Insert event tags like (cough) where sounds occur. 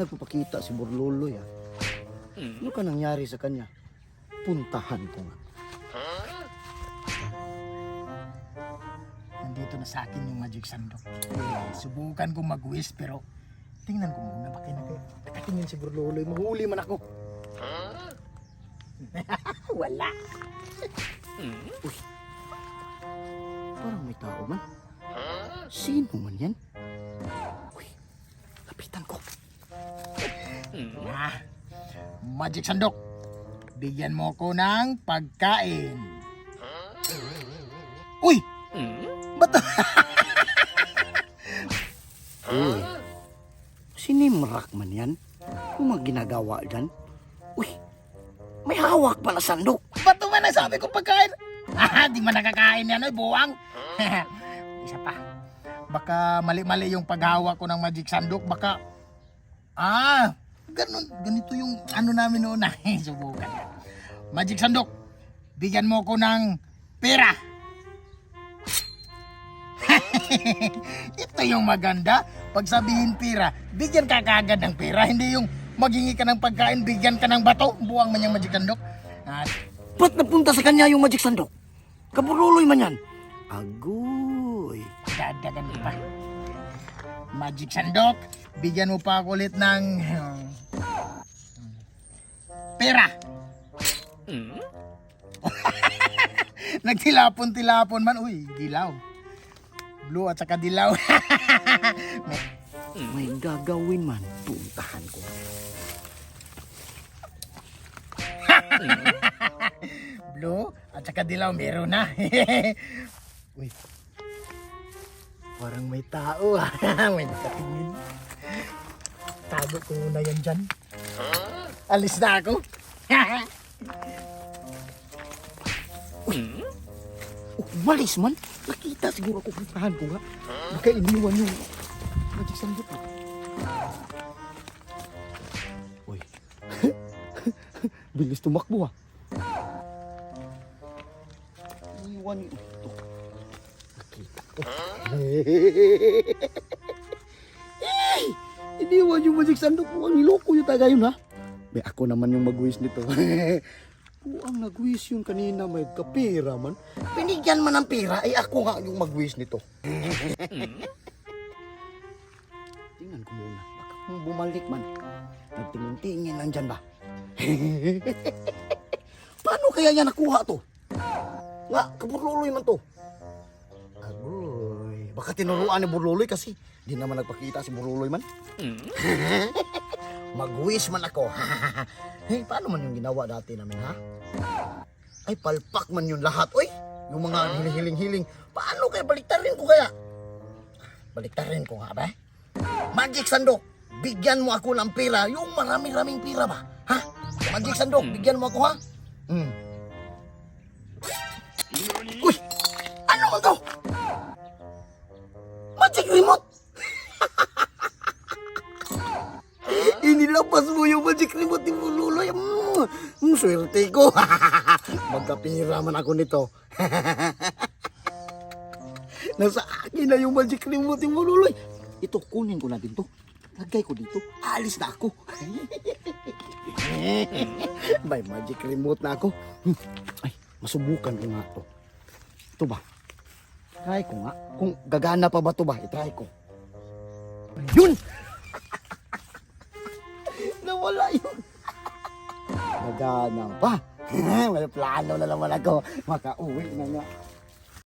na nagpapakita si Burluloy ah. Ano ka nangyari sa kanya? Puntahan ko nga. Nandito na sa akin yung magic sandok. Subukan kong mag-wish pero tingnan ko muna baka nag nakatingin si Burloloy. Mahuli man ako. (laughs) Wala. (laughs) Parang may tao man. Sino man yan? Uy, lapitan ko. Ah, magic sandok. Bigyan mo ko ng pagkain. Uy! Ba't Uy, sinimrak man yan? Ano mga ginagawa dyan? Uy, may hawak pala sandok. Ba't naman ang sabi ko pagkain? (laughs) Ah, di man nakakain yan, ay buwang. (laughs) Isa pa. Baka mali-mali yung paghawak ko ng magic sandok. Baka, ah, ganun, ganito yung ano namin noon na (laughs) subukan. Magic sandok, bigyan mo ko ng pera. (laughs) Ito yung maganda. Pag sabihin pera, bigyan ka kagad ng pera. Hindi yung maghingi ka ng pagkain, bigyan ka ng bato. Buwang man yung magic sandok. Ah, Ba't napunta sa kanya yung magic sandok? Kaburuloy man yan. Agoy. Dadagan pa. Magic sandok, bigyan mo pa ako ulit ng hmm, pera. Nagtilapon-tilapon man. Uy, dilaw. Blue at saka dilaw. (laughs) May gagawin man. Puntahan ko. (laughs) Blue at saka dilaw, meron na. (laughs) Uy. Parang may tao ah. may nakatingin. Tago ko muna yan dyan. Alis na ako. (laughs) Oh, malis man. Nakita siguro ako puntahan ko nga. Baka iniwan yung magic sandok. Uy. (laughs) Bilis tumakbo ah. Iniwan yung... Ito. Nakita ko. (laughs) Iniwan yung magic sandok mo. Ang niloko yung taga yun ha. May ako naman yung mag-wish nito. (laughs) Buang nag-wish yun kanina may kapira man. Binigyan man ng pera, ay ako nga yung mag-wish nito. (laughs) Tingnan ko muna. Baka kung bumalik man. Nagtingin-tingin nandyan ba? (laughs) Paano kaya niya nakuha to? Nga, kaburluloy man to. Agoy. Baka tinuruan ni Burluloy kasi di naman nagpakita si Burluloy man. Mag-wish man ako. (laughs) hey, paano man yung ginawa dati namin, ha? Ay, palpak man yun lahat. Uy, yung mga hiling-hiling. Paano kaya baliktarin ko kaya? Baliktarin ko nga ba? Magic Sandok, bigyan mo ako ng pera. Yung marami-raming pera ba? Ha? Magic Sandok, bigyan mo ako, ha? Hmm. Inilapas mo yung magic remote ni Mululoy. Mm, mm, swerte ko. (laughs) Magkapira man ako nito. (laughs) Nasa akin na yung magic remote ni Mululoy. Ito, kunin ko natin to. Lagay ko dito. Alis na ako. (laughs) May magic remote na ako. Ay, masubukan ko nga to. Ito ba? Try ko nga. Kung gagana pa ba to ba? I-try ko. Yun! Nawala yun. (laughs) Nagana pa. (laughs) May plano na naman ako. Makauwi na nga.